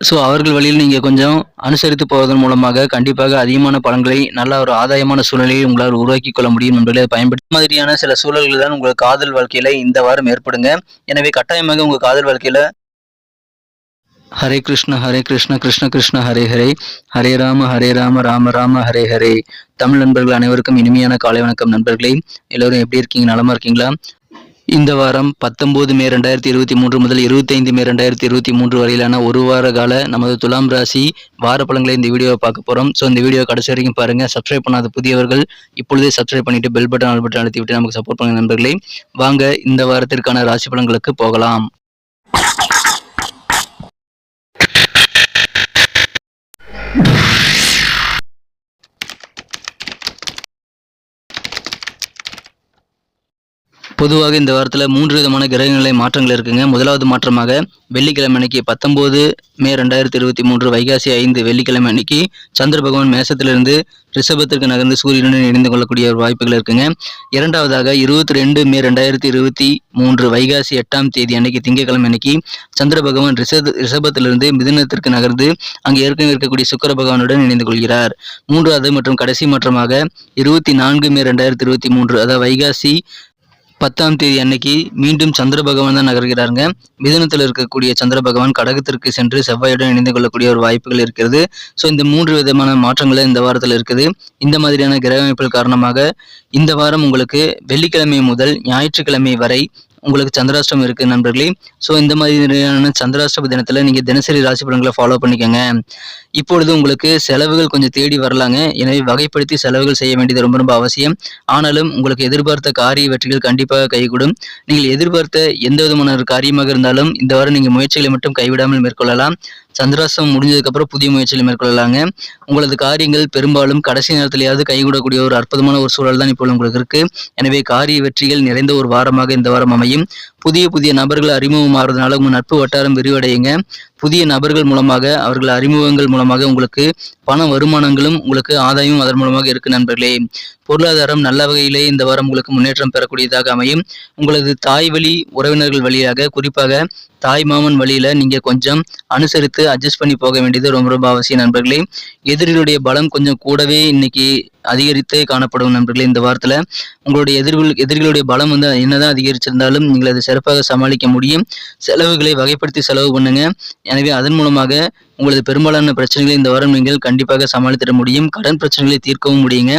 So அவர்கள் வழியில் நீங்கள் கொஞ்சம் அனுசரித்து போவதன் மூலமாக கண்டிப்பாக அதிகமான பலன்களை நல்ல ஒரு ஆதாயமான சூழ்நிலையை உங்களால் உருவாக்கி கொள்ள முடியும் என்பதை பயன்படுத்த மாதிரியான சில சூழல்கள் தான் உங்கள் காதல் வாழ்க்கையில் இந்த வாரம் ஏற்படுங்க. எனவே கட்டாயமாக உங்கள் காதல் வாழ்க்கையில் ஹரே கிருஷ்ண ஹரே கிருஷ்ண கிருஷ்ண கிருஷ்ண ஹரே ஹரே. ஹரே ராம ஹரே ராம ராம ராம ஹரே ஹரே. தமிழ் நண்பர்கள் அனைவருக்கும் இனிமையான காலை வணக்கம் நண்பர்களே. எல்லோரும் எப்படி இருக்கீங்க? நலமா இருக்கீங்களா? இந்த வாரம் பத்தொன்பது மே ரெண்டாயிரத்தி இருபத்தி மூன்று முதல் இருபத்தைந்து மே ரெண்டாயிரத்தி இருபத்தி மூன்று வரையிலான ஒரு வார கால நமது துலாம் ராசி வார பலன்களை இந்த வீடியோவை பார்க்க போகிறோம் ஸோ இந்த வீடியோ கடைசி வரைக்கும் பாருங்கள் சப்ஸ்கிரைப் பண்ணாத புதியவர்கள் இப்பொழுதே சப்ஸ்கிரைப் பண்ணிட்டு பெல் பட்டன் ஆல் பட்டன் அழுத்தி விட்டு நமக்கு சப்போர்ட் பண்ணுங்க நண்பர்களே. வாங்க இந்த வாரத்திற்கான ராசி பலன்களுக்கு போகலாம். பொதுவாக இந்த வாரத்தில் மூன்று விதமான கிரகநிலை மாற்றங்கள் இருக்குங்க. முதலாவது மாற்றமாக வெள்ளிக்கிழமை அன்னைக்கு பத்தொம்போது மே ரெண்டாயிரத்தி இருபத்தி மூன்று வைகாசி ஐந்து வெள்ளிக்கிழமை அன்னைக்கு சந்திர பகவான் மேசத்திலிருந்து ரிஷபத்திற்கு நகர்ந்து சூரியனுடன் இணைந்து கொள்ளக்கூடிய ஒரு வாய்ப்புகள் இருக்குங்க. இரண்டாவதாக இருபத்தி ரெண்டு மே ரெண்டாயிரத்தி இருபத்தி மூன்று வைகாசி எட்டாம் தேதி அன்னைக்கு திங்கட்கிழமை அன்னைக்கு சந்திர பகவான் ரிஷப ரிஷபத்திலிருந்து மிதுனத்திற்கு நகர்ந்து அங்கே ஏற்கனவே இருக்கக்கூடிய சுக்கர பகவானுடன் இணைந்து கொள்கிறார். மூன்றாவது மற்றும் கடைசி மாற்றமாக இருபத்தி நான்கு மே ரெண்டாயிரத்தி இருபத்தி மூன்று அதாவது வைகாசி பத்தாம் தேதி அன்னைக்கு மீண்டும் சந்திர பகவான் தான் நகர்கிறாருங்க. மிதனத்தில் இருக்கக்கூடிய சந்திர பகவான் கடகத்திற்கு சென்று செவ்வாயுடன் இணைந்து கொள்ளக்கூடிய ஒரு வாய்ப்புகள் இருக்கிறது. ஸோ இந்த மூன்று விதமான மாற்றங்கள் இந்த வாரத்தில் இருக்குது. இந்த மாதிரியான கிரக அமைப்புகள் காரணமாக இந்த வாரம் உங்களுக்கு வெள்ளிக்கிழமை முதல் ஞாயிற்றுக்கிழமை வரை உங்களுக்கு சந்திராஷ்டம் இருக்கு நண்பர்களே. ஸோ இந்த மாதிரியான சந்திராஷ்டம தினத்தில் நீங்கள் தினசரி ராசி பலன்களை ஃபாலோ பண்ணிக்கோங்க. இப்பொழுது உங்களுக்கு செலவுகள் கொஞ்சம் தேடி வரலாங்க. எனவே வகைப்படுத்தி செலவுகள் செய்ய வேண்டியது ரொம்ப ரொம்ப அவசியம். ஆனாலும் உங்களுக்கு எதிர்பார்த்த காரிய வெற்றிகள் கண்டிப்பாக கைகூடும். நீங்கள் எதிர்பார்த்த எந்த விதமான ஒரு காரியமாக இருந்தாலும் இந்த வாரம் நீங்கள் முயற்சிகளை மட்டும் கைவிடாமல் மேற்கொள்ளலாம். சந்திராஷ்டம் முடிஞ்சதுக்கப்புறம் புதிய முயற்சிகளை மேற்கொள்ளலாங்க. உங்களது காரியங்கள் பெரும்பாலும் கடைசி நேரத்திலேயாவது கைகூடக்கூடிய ஒரு அற்புதமான ஒரு சூழல் தான் இப்போ உங்களுக்கு இருக்கு. எனவே காரிய வெற்றிகள் நிறைந்த ஒரு வாரமாக இந்த வாரம் அமையும் புதிய புதிய நபர்கள் அறிமுகமாகிறதுனால உங்கள் நட்பு வட்டாரம் விரிவடையுங்க. புதிய நபர்கள் மூலமாக அவர்கள் அறிமுகங்கள் மூலமாக உங்களுக்கு பண வருமானங்களும் உங்களுக்கு ஆதாயமும் அதன் மூலமாக இருக்கு நண்பர்களே. பொருளாதாரம் நல்ல வகையிலே இந்த வாரம் உங்களுக்கு முன்னேற்றம் பெறக்கூடியதாக அமையும். உங்களது தாய் வழி உறவினர்கள் வழியாக குறிப்பாக தாய் மாமன் வழியில நீங்க கொஞ்சம் அனுசரித்து அட்ஜஸ்ட் பண்ணி போக வேண்டியது ரொம்ப ரொம்ப அவசியம் நண்பர்களே. எதிரிகளுடைய பலம் கொஞ்சம் கூடவே இன்னைக்கு அதிகரித்தே காணப்படும் நண்பர்களே இந்த வாரத்துல. உங்களுடைய எதிர்கள் எதிரிகளுடைய பலம் வந்து என்னதான் அதிகரிச்சிருந்தாலும் நீங்கள் அதை சிறப்பாக சமாளிக்க முடியும். செலவுகளை வகைப்படுத்தி செலவு பண்ணுங்க. எனவே அதன் மூலமாக உங்களது பெரும்பாலான பிரச்சனைகளை இந்த வாரம் நீங்கள் கண்டிப்பாக சமாளித்திட முடியும். கடன் பிரச்சனைகளை தீர்க்கவும் முடியுங்க.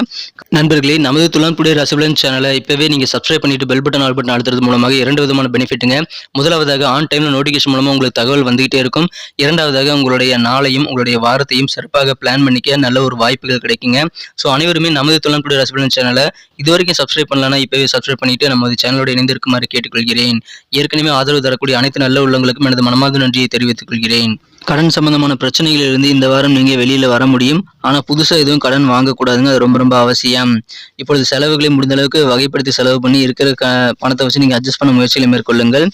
நண்பர்களே நமது துளான்புடைய ரசபலன் சேனலை இப்பவே நீங்க சப்ஸ்கிரைப் பண்ணிட்டு பெல் பட்டன் ஆல் பட்டன் அழுத்துறது மூலமாக இரண்டு விதமான பெனிஃபிட்டுங்க முதலாவதாக ஆன் டைம்ல நோட்டிஃபிகேஷன் மூலமா உங்களுக்கு தகவல் வந்துகிட்டே இருக்கும். இரண்டாவதாக உங்களுடைய நாளையும் உங்களுடைய வாரத்தையும் சிறப்பாக பிளான் பண்ணிக்க நல்ல ஒரு வாய்ப்புகள் கிடைக்குங்க. ஸோ அனைவருமே நமது துளான்புடைய ரசபலன் சேனலை இது வரைக்கும் சப்ஸ்கிரைப் பண்ணலன்னா இப்பவே சப்ஸ்கிரைப் பண்ணிட்டு நமது சேனலோட இணைந்திருக்குமாறு கேட்டுக்கொள்கிறேன். ஏற்கனவே ஆதரவு தரக்கூடிய அனைத்து நல்ல உள்ளங்களுக்கும் எனது மனமார்ந்த நன்றியை தெரிவித்துக் கொள்கிறேன் கடன் சம்பந்தமான பிரச்சனைகளிலிருந்து இந்த வாரம் நீங்க வெளியில வர முடியும். ஆனா புதுசா எதுவும் கடன் வாங்கக்கூடாதுங்க. அது ரொம்ப ரொம்ப அவசியம். இப்பொழுது செலவுகளை முடிந்த அளவுக்கு வகைப்படுத்தி செலவு பண்ணி இருக்கிற க பணத்தை வச்சு நீங்க அட்ஜஸ்ட் பண்ண முயற்சிகளை மேற்கொள்ளுங்கள்.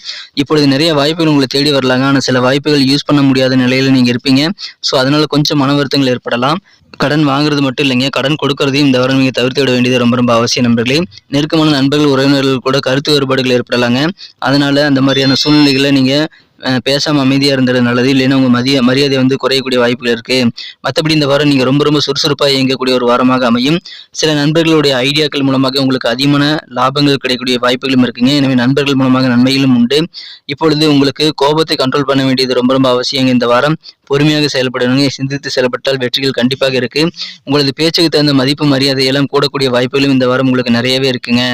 இப்பொழுது நிறைய வாய்ப்புகள் உங்களை தேடி வரலாங்க. ஆனால் சில வாய்ப்புகள் யூஸ் பண்ண முடியாத நிலையில நீங்க இருப்பீங்க. ஸோ அதனால கொஞ்சம் மன வருத்தங்கள் ஏற்படலாம். கடன் வாங்குறது மட்டும் இல்லைங்க. கடன் கொடுக்கறதையும் இந்த வாரம் நீங்க தவிர்த்து விட வேண்டியது ரொம்ப ரொம்ப அவசியம் நண்பர்களே. நெருக்கமான நண்பர்கள் உறவினர்கள் கூட கருத்து வேறுபாடுகள் ஏற்படலாங்க. அதனால அந்த மாதிரியான சூழ்நிலைகளை நீங்க பேசாமல் அமைதியாக இருந்தது நல்லது. இல்லைன்னா உங்கள் மதிய மரியாதை வந்து குறையக்கூடிய வாய்ப்புகள் இருக்குது மற்றபடி இந்த வாரம் நீங்கள் ரொம்ப ரொம்ப சுறுசுறுப்பாக இயங்கக்கூடிய ஒரு வாரமாக அமையும். சில நண்பர்களுடைய ஐடியாக்கள் மூலமாக உங்களுக்கு அதிகமான லாபங்கள் கிடைக்கக்கூடிய வாய்ப்புகளும் இருக்குங்க. எனவே நண்பர்கள் மூலமாக நன்மைகளும் உண்டு. இப்பொழுது உங்களுக்கு கோபத்தை கண்ட்ரோல் பண்ண வேண்டியது ரொம்ப ரொம்ப அவசியங்க இந்த வாரம். பொறுமையாக செயல்படணுங்க. சிந்தித்து செயல்பட்டால் வெற்றிகள் கண்டிப்பாக இருக்கு. உங்களது பேச்சுக்கு தகுந்த மதிப்பு மரியாதை எல்லாம் கூடக்கூடிய வாய்ப்புகளும் இந்த வாரம் உங்களுக்கு நிறையவே இருக்குங்க.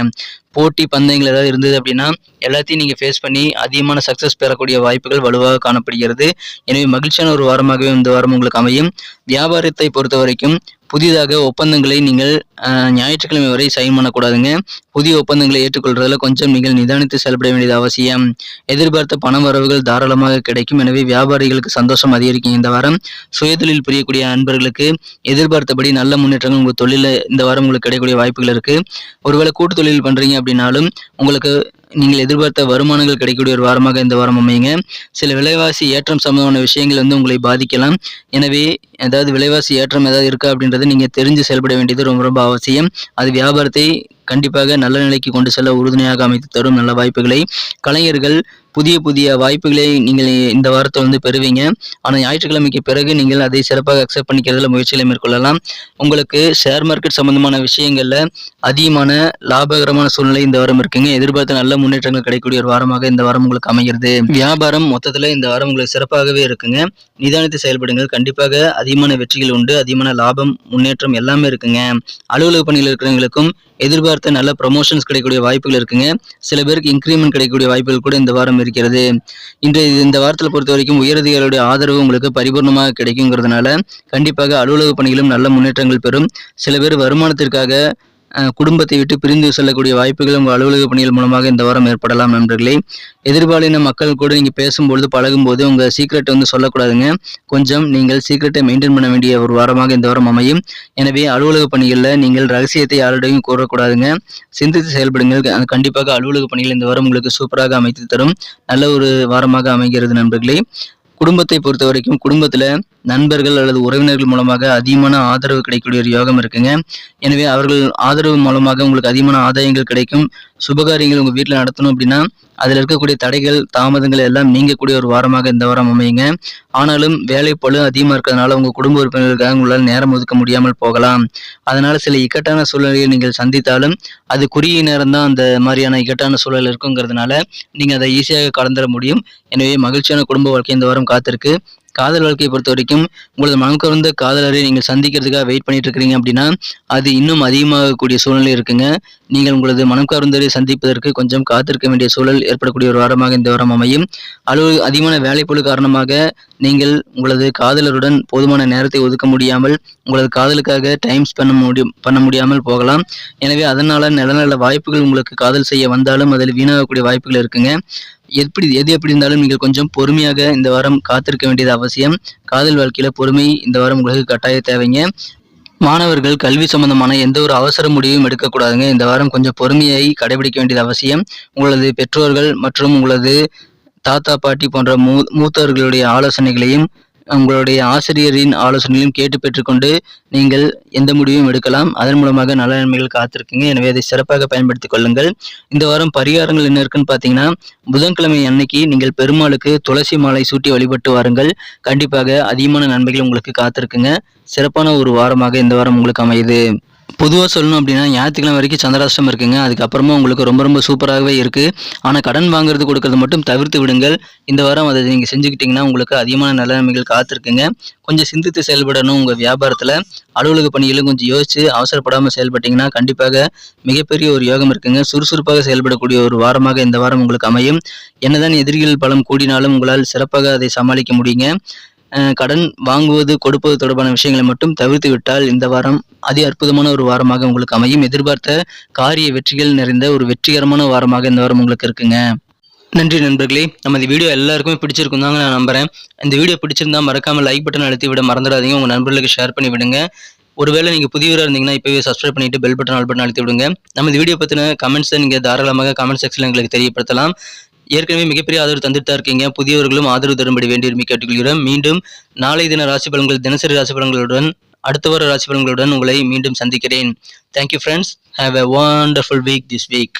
போட்டி பந்தயங்கள் ஏதாவது இருந்தது அப்படின்னா எல்லாத்தையும் நீங்கள் ஃபேஸ் பண்ணி அதிகமான சக்ஸஸ் பெறக்கூடிய வாய்ப்புகள் வலுவாக காணப்படுகிறது. எனவே மகிழ்ச்சியான ஒரு வாரமாகவே இந்த வாரம் உங்களுக்கு அமையும். வியாபாரத்தை பொறுத்த வரைக்கும் புதிதாக ஒப்பந்தங்களை நீங்கள் ஞாயிற்றுக்கிழமை வரை சைன் பண்ணக்கூடாதுங்க. புதிய ஒப்பந்தங்களை ஏற்றுக்கொள்றதுல கொஞ்சம் நீங்கள் நிதானித்து செயல்பட வேண்டியது அவசியம். எதிர்பார்த்த பண வரவுகள் தாராளமாக கிடைக்கும். எனவே வியாபாரிகளுக்கு சந்தோஷம் அதிகரிக்கும் இந்த வாரம். சுயதொழில் புரியக்கூடிய நண்பர்களுக்கு எதிர்பார்த்தபடி நல்ல முன்னேற்றங்கள் உங்கள் தொழிலில் இந்த வாரம் உங்களுக்கு கிடைக்கக்கூடிய வாய்ப்புகள் இருக்கு. ஒருவேளை கூட்டு தொழில் பண்றீங்க அப்படின்னாலும் உங்களுக்கு நீங்கள் எதிர்பார்த்த வருமானங்கள் கிடைக்கக்கூடிய ஒரு வாரமாக இந்த வாரம் அமையுங்க. சில விலைவாசி ஏற்றம் சம்பந்தமான விஷயங்கள் வந்து உங்களை பாதிக்கலாம். எனவே ஏதாவது விலைவாசி ஏற்றம் ஏதாவது இருக்கா அப்படின்றத நீங்க தெரிஞ்சு செயல்பட வேண்டியது ரொம்ப ரொம்ப அவசியம். அது வியாபாரத்தை கண்டிப்பாக நல்ல நிலைக்கு கொண்டு செல்ல உறுதுணையாக அமைத்து தரும் நல்ல வாய்ப்புகளை கலைஞர்கள் புதிய புதிய வாய்ப்புகளை நீங்கள் இந்த வாரத்தில் வந்து பெறுவீங்க. ஆனால் ஞாயிற்றுக்கிழமைக்கு பிறகு நீங்கள் அதை சிறப்பாக அக்செப்ட் பண்ணிக்கிறதுல முயற்சிகளை மேற்கொள்ளலாம். உங்களுக்கு ஷேர் மார்க்கெட் சம்பந்தமான விஷயங்களில் அதிகமான லாபகரமான சூழ்நிலை இந்த வாரம் இருக்குங்க. எதிர்பார்த்த நல்ல முன்னேற்றங்கள் கிடைக்கக்கூடிய ஒரு வாரமாக இந்த வாரம் உங்களுக்கு அமைகிறது. வியாபாரம் மொத்தத்தில் இந்த வாரம் உங்களுக்கு சிறப்பாகவே இருக்குங்க. நிதானித்து செயல்படுங்கள். கண்டிப்பாக அதிகமான வெற்றிகள் உண்டு. அதிகமான லாபம் முன்னேற்றம் எல்லாமே இருக்குங்க. அலுவலக பணியில் இருக்கிறவங்களுக்கும் எதிர்பார்த்த நல்ல ப்ரொமோஷன்ஸ் கிடைக்கக்கூடிய வாய்ப்புகள் இருக்குங்க. சில பேருக்கு இன்க்ரிமெண்ட் கிடைக்கக்கூடிய வாய்ப்புகள் கூட இந்த வாரம் இருக்கிறது. இன்று இந்த வாரத்தில் பொறுத்த வரைக்கும் உயரதிகாரிகளுடைய ஆதரவு உங்களுக்கு பரிபூர்ணமாக கிடைக்குங்கிறதுனால கண்டிப்பாக அலுவலக பணிகளும் நல்ல முன்னேற்றங்கள் பெறும். சில பேர் வருமானத்திற்காக குடும்பத்தை விட்டு பிரிந்து செல்லக்கூடிய வாய்ப்புகள் உங்கள் அலுவலக பணிகள் மூலமாக இந்த வாரம் ஏற்படலாம் நண்பர்களே. எதிர்பாலின மக்கள் கூட நீங்கள் பேசும்பொழுது பழகும்போது உங்கள் சீக்ரெட்டை வந்து சொல்லக்கூடாதுங்க. கொஞ்சம் நீங்கள் சீக்ரெட்டை மெயின்டைன் பண்ண வேண்டிய ஒரு வாரமாக இந்த வாரம் அமையும். எனவே அலுவலக பணிகளில் நீங்கள் ரகசியத்தை யாரிடையும் கூறக்கூடாதுங்க. சிந்தித்து செயல்படுங்கள். கண்டிப்பாக அலுவலக பணிகள் இந்த வாரம் உங்களுக்கு சூப்பராக அமைத்து தரும். நல்ல ஒரு வாரமாக அமைகிறது நண்பர்களே. குடும்பத்தை பொறுத்த வரைக்கும் குடும்பத்தில் நண்பர்கள் அல்லது உறவினர்கள் மூலமாக அதிகமான ஆதரவு கிடைக்கக்கூடிய ஒரு யோகம் இருக்குங்க. எனவே அவர்கள் ஆதரவு மூலமாக உங்களுக்கு அதிகமான ஆதாயங்கள் கிடைக்கும். சுபகாரியங்கள் உங்கள் வீட்டில் நடத்தணும் அப்படின்னா அதில் இருக்கக்கூடிய தடைகள் தாமதங்கள் எல்லாம் நீங்கக்கூடிய ஒரு வாரமாக இந்த வாரம் அமையுங்க. ஆனாலும் வேலை பளு அதிகமாக இருக்கிறதுனால உங்கள் குடும்ப உறுப்பினர்களுக்காக உங்களால் நேரம் ஒதுக்க முடியாமல் போகலாம். அதனால சில இக்கட்டான சூழ்நிலையை நீங்கள் சந்தித்தாலும் அது குறுகிய நேரம் தான் அந்த மாதிரியான இக்கட்டான சூழல் இருக்குங்கிறதுனால நீங்கள் அதை ஈஸியாக கலந்துட முடியும். எனவே மகிழ்ச்சியான குடும்ப வாழ்க்கை இந்த வாரம் காத்திருக்கு. காதல் வாழ்க்கையை பொறுத்த வரைக்கும் உங்களது மனம் கவர்ந்த காதலரை நீங்கள் சந்திக்கிறதுக்காக வெயிட் பண்ணிட்டு இருக்கிறீங்க அப்படின்னா அது இன்னும் அதிகமாகக்கூடிய சூழ்நிலை இருக்குங்க. நீங்கள் உங்களது மனம் கவர்ந்தரை சந்திப்பதற்கு கொஞ்சம் காத்திருக்க வேண்டிய சூழல் ஏற்படக்கூடிய ஒரு வாரமாக இந்த வாரம் அமையும். அளவு அதிகமான வேலைப்பொழு காரணமாக நீங்கள் உங்களது காதலருடன் போதுமான நேரத்தை ஒதுக்க முடியாமல் உங்களது காதலுக்காக டைம் ஸ்பெண்ட் முடியும் பண்ண முடியாமல் போகலாம். எனவே அதனால நல்ல நல்ல வாய்ப்புகள் உங்களுக்கு காதல் செய்ய வந்தாலும் அதில் வீணாகக்கூடிய வாய்ப்புகள் இருக்குங்க. எப்படி எது எப்படி இருந்தாலும் நீங்கள் கொஞ்சம் பொறுமையாக இந்த வாரம் காத்திருக்க வேண்டியது அவசியம். காதல் வாழ்க்கையில பொறுமை இந்த வாரம் உங்களுக்கு கட்டாய தேவைங்க. மாணவர்கள் கல்வி சம்பந்தமான எந்த ஒரு அவசர முடிவும் எடுக்கக்கூடாதுங்க. இந்த வாரம் கொஞ்சம் பொறுமையை கடைபிடிக்க வேண்டியது அவசியம். உங்களது பெற்றோர்கள் மற்றும் உங்களது தாத்தா பாட்டி போன்ற மூ மூத்தவர்களுடைய ஆலோசனைகளையும் உங்களுடைய ஆசிரியரின் ஆலோசனையும் கேட்டு பெற்றுக்கொண்டு நீங்கள் எந்த முடிவும் எடுக்கலாம். அதன் மூலமாக நல்ல நன்மைகள் காத்திருக்குங்க. எனவே அதை சிறப்பாக பயன்படுத்திக் கொள்ளுங்கள். இந்த வாரம் பரிகாரங்கள் என்ன இருக்குன்னு பார்த்தீங்கன்னா புதன்கிழமை அன்னைக்கு நீங்கள் பெருமாளுக்கு துளசி மாலை சூட்டி வழிபட்டு வாருங்கள். கண்டிப்பாக அதிகமான நன்மைகள் உங்களுக்கு காத்திருக்குங்க. சிறப்பான ஒரு வாரமாக இந்த வாரம் உங்களுக்கு அமையுது. பொதுவாக சொல்லணும் அப்படின்னா ஞாயிற்றுக்கிழமை வரைக்கும் சந்திராஷ்டம் இருக்குங்க. அதுக்கப்புறமா உங்களுக்கு ரொம்ப ரொம்ப சூப்பராகவே இருக்குது ஆனால் கடன் வாங்குறது கொடுக்கறது மட்டும் தவிர்த்து விடுங்கள். இந்த வாரம் அதை நீங்கள் செஞ்சுக்கிட்டிங்கன்னா உங்களுக்கு அதிகமான நல்ல நன்மைகள் காத்திருக்குங்க. கொஞ்சம் சிந்தித்து செயல்படணும் உங்கள் வியாபாரத்தில். அலுவலக பணிகளும் கொஞ்சம் யோசித்து அவசரப்படாமல் செயல்பட்டீங்கன்னா கண்டிப்பாக மிகப்பெரிய ஒரு யோகம் இருக்குங்க. சுறுசுறுப்பாக செயல்படக்கூடிய ஒரு வாரமாக இந்த வாரம் உங்களுக்கு அமையும். என்னதான் எதிரிகள் பலம் கூடினாலும் உங்களால் சிறப்பாக அதை சமாளிக்க முடியுங்க. கடன் வாங்குவது கொடுப்பது தொடர்பான விஷயங்களை மட்டும் தவிர்த்து விட்டால் இந்த வாரம் அதி அற்புதமான ஒரு வாரமாக உங்களுக்கு அமையும். எதிர்பார்த்த காரிய வெற்றிகள் நிறைந்த ஒரு வெற்றிகரமான வாரமாக இந்த வாரம் உங்களுக்கு இருக்குங்க. நன்றி நண்பர்களே. நம்ம இந்த வீடியோ எல்லாருக்குமே பிடிச்சிருக்கும் தாங்க நான் நம்புறேன். இந்த வீடியோ பிடிச்சிருந்தா மறக்காம லைக் பட்டன் அழுத்தி விட மறந்துடாதீங்க. உங்க நண்பர்களுக்கு ஷேர் பண்ணி விடுங்க. ஒருவேளை நீங்கள் புதியவராக இருந்தீங்கன்னா இப்போவே சப்ஸ்கிரைப் பண்ணிட்டு பெல் பட்டன் ஆல் பட்டன் அழுத்தி விடுங்க. நம்ம இந்த வீடியோ பற்றின கமெண்ட்ஸை நீங்கள் தாராளமாக கமெண்ட் செக்ஷனில் எங்களுக்கு தெரியப்படுத்தலாம். ஏற்கனவே மிகப்பெரிய ஆதரவு தந்துட்டு இருக்கீங்க. புதியவர்களும் ஆதரவு தரும்படி வேண்டியிருமை கேட்டுக்கொள்கிறோம். மீண்டும் நாளை தின ராசி பலன்கள் தினசரி ராசி பலன்களுடன் அடுத்த வார ராசி பலன்களுடன் உங்களை மீண்டும் சந்திக்கிறேன். Thank you friends have a wonderful week this week